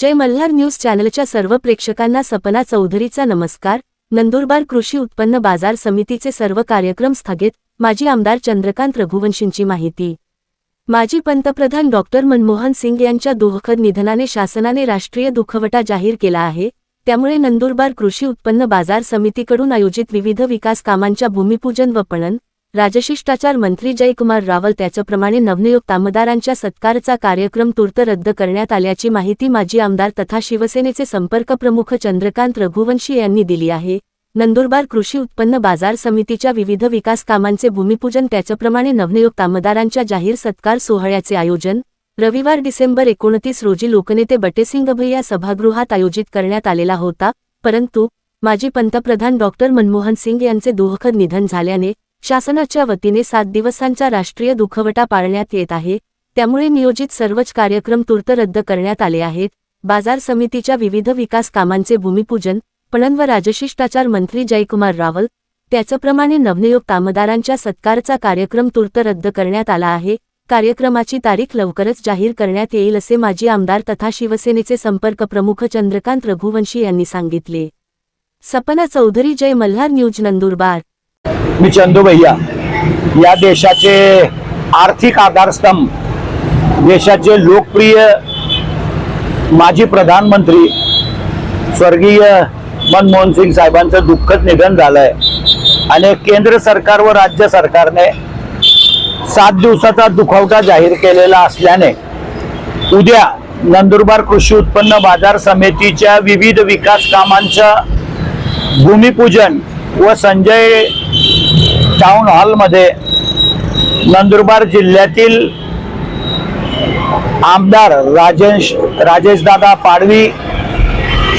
जय Malhar news चॅनलच्या सर्व प्रेक्षकांना सपना चौधरीचा नमस्कार. नंदुरबार कृषी उत्पन्न बाजार समितीचे सर्व कार्यक्रम स्थगित. माजी आमदार चंद्रकांत रघुवंशींची माहिती. माजी पंतप्रधान डॉक्टर मनमोहन सिंग यांच्या दुःखद निधनाने शासनाने राष्ट्रीय दुखवटा जाहीर केला आहे. त्यामुळे नंदुरबार कृषी उत्पन्न बाजार समितीकडून आयोजित विविध विकास कामांच्या भूमिपूजन व पणन राजशिष्टाचार मंत्री जयकुमार रावल त्याच्याप्रमाणे नवनियुक्त आमदारांच्या सत्कारचा कार्यक्रम तूर्त रद्द करण्यात आल्याची माहिती माजी आमदार तथा शिवसेनेचे संपर्क प्रमुख चंद्रकांत रघुवंशी यांनी दिली आहे. नंदुरबार कृषी उत्पन्न बाजार समितीच्या विविध विकास कामांचे भूमिपूजन त्याच्याप्रमाणे नवनियुक्त आमदारांच्या जाहीर सत्कार सोहळ्याचे आयोजन रविवार डिसेंबर एकोणतीस रोजी लोकनेते बटेसिंग भैया सभागृहात आयोजित करण्यात आलेला होता. परंतु माजी पंतप्रधान डॉक्टर मनमोहन सिंग यांचे दुःखद निधन झाल्याने शासनाच्या वतीने सात दिवसांचा राष्ट्रीय दुखवटा पाळण्यात येत आहे. त्यामुळे नियोजित सर्वच कार्यक्रम तूर्त रद्द करण्यात आले आहेत. बाजार समितीच्या विविध विकास कामांचे भूमिपूजन पणन व राजशिष्टाचार मंत्री जयकुमार रावल त्याचप्रमाणे नवनियुक्त आमदारांच्या सत्कारचा कार्यक्रम तूर्त रद्द करण्यात आला आहे. कार्यक्रमाची तारीख लवकरच जाहीर करण्यात येईल असे माजी आमदार तथा शिवसेनेचे संपर्क प्रमुख चंद्रकांत रघुवंशी यांनी सांगितले. सपना चौधरी जय मल्हार न्यूज नंदुरबार. मी चंदू भैया. या देशाचे आर्थिक आधारस्तंभ देशाचे लोकप्रिय माजी प्रधानमंत्री स्वर्गीय मनमोहन सिंग साहेबांचं दुःखद निधन झालंय. आणि केंद्र सरकार व राज्य सरकारने सात दिवसाचा दुखवटा जाहीर केलेला असल्याने उद्या नंदुरबार कृषी उत्पन्न बाजार समितीच्या विविध विकास कामांचं भूमिपूजन व संजय टाउन हॉलमध्ये नंदुरबार जिल्ह्यातील आमदार राजेश राजेशदादा पाडवी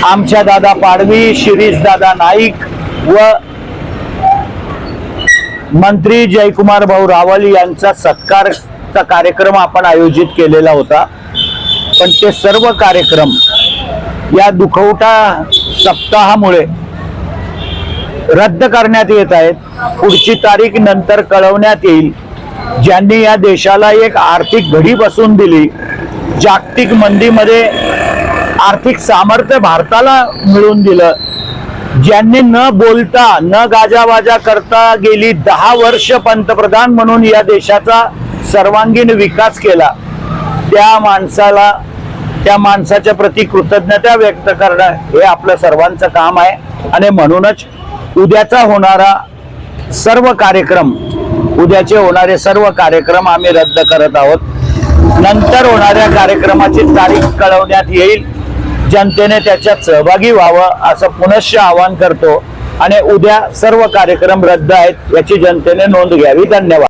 आमच्या दादा पाडवी शिरीषदादा नाईक व मंत्री जयकुमार भाऊ रावल यांचा सत्कारचा कार्यक्रम आपण आयोजित केलेला होता. पण ते सर्व कार्यक्रम या दुखवटा सप्ताहामुळे रद्द करण्यात येत आहेत. पुढची तारीख नंतर कळवण्यात येईल. ज्यांनी या देशाला एक आर्थिक घडी बसून दिली जागतिक मंदीमध्ये आर्थिक सामर्थ्य भारताला मिळवून दिलं. ज्यांनी न बोलता न गाजावाजा करता गेली दहा वर्ष पंतप्रधान म्हणून या देशाचा सर्वांगीण विकास केला. त्या माणसाला त्या माणसाच्या प्रती कृतज्ञता व्यक्त करणं हे आपलं सर्वांचं काम आहे. आणि म्हणूनच उद्याचा होणारा सर्व कार्यक्रम उद्याचे होणारे सर्व कार्यक्रम आम्ही रद्द करत आहोत. नंतर होणाऱ्या कार्यक्रमाची तारीख कळवण्यात येईल. जनतेने त्याच्यात सहभागी व्हावं असं पुनश्च आवाहन करतो आणि उद्या सर्व कार्यक्रम रद्द आहेत याची जनतेने नोंद घ्यावी. धन्यवाद.